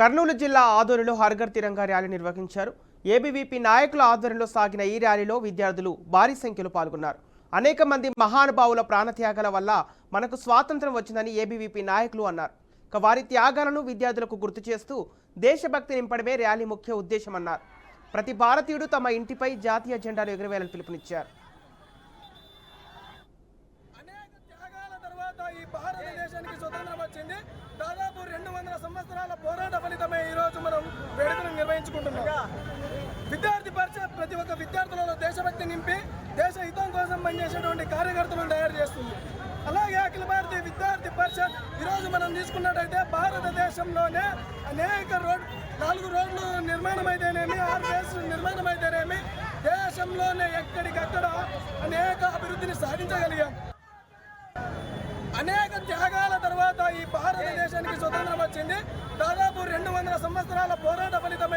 కర్నూలు జిల్లా ఆదోనిలో హర్ఘర్ తిరంగా ర్యాలీ నిర్వహించారు. ఏబీవీపీ నాయకుల ఆధ్వర్యంలో సాగిన ఈ ర్యాలీలో విద్యార్థులు భారీ సంఖ్యలో పాల్గొన్నారు. అనేక మంది మహానుభావుల ప్రాణత్యాగాల వల్ల మనకు స్వాతంత్రం వచ్చిందని ఏబీవీపీ నాయకులు అన్నారు. ఇక వారి త్యాగాలను విద్యార్థులకు గుర్తు చేస్తూ దేశభక్తి నింపడమే ర్యాలీ ముఖ్య ఉద్దేశమన్నారు. ప్రతి భారతీయుడు తమ ఇంటిపై జాతీయ జెండాను ఎగురవేయాలని పిలుపునిచ్చారు అనేక త్యాగాల తర్వాత ఈ భారతదేశానికి స్వతంత్రం వచ్చింది దాదాపు రెండు వందల సంవత్సరాల పోరాట ఫలితమే ఈ రోజు మనం వేడుకను విద్యార్థి పరిషత్ ప్రతి ఒక్క విద్యార్థులలో దేశభక్తి నింపి దేశ హితం కోసం పనిచేసేటువంటి కార్యకర్తలను తయారు చేస్తుంది. అలాగే అఖిల భారతీయ విద్యార్థి పరిషత్ ఈరోజు మనం తీసుకున్నట్టయితే భారతదేశంలోనే అనేక రోడ్ నాలుగు రోడ్లు నిర్మాణం అయితేనేమి ఆరు దేశాలు నిర్మాణం అయితేనేమి దేశంలోనే ఎక్కడికక్కడ అనేక అభివృద్ధిని సాధించగలిగాం. అనేక త్యాగాల తర్వాత ఈ భారతదేశానికి స్వతంత్రం వచ్చింది. దాదాపు రెండు వందల సంవత్సరాల పోరాట ఫలితం